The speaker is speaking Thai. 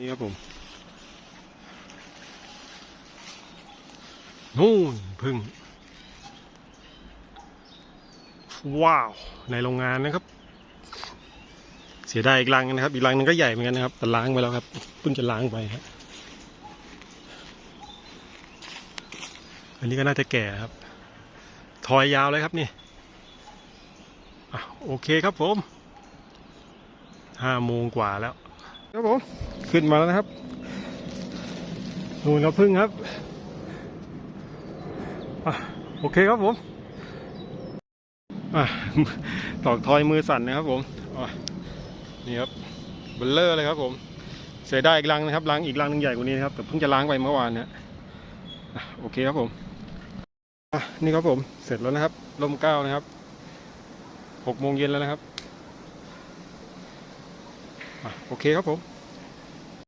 นี่ครับผมนู่นพึ่ง ว้าว ในโรงงานนะครับ เสียดายอีกรังนะครับ อีกรังนึงก็ใหญ่เหมือนกันนะครับ แต่ล้างไปแล้วครับเพิ่งจะล้างไปครับอันนี้ก็น่าจะแก่ครับทอยยาวเลยครับนี่อะโอเคครับผมห้าโมงกว่าแล้ว ครับผมขึ้นมาแล้วนะครับนูนครับพึ่งครับอโอเคครับผมอตอกทอยมือสั่นนะครับผมนี่ครับเบลเลอร์เลยครับผม เสียดายอีกรังนะครับรังอีกรังหนึงใหญ่กว่านี้นะครับแต่เพิ่งจะล้างไปเมื่อวานเนะอะโอเคครับผมนี่ครับผมเสร็จแล้วนะครับลมเก้านะครับหกโมงเย็นแล้วนะครับ โอเคครับผม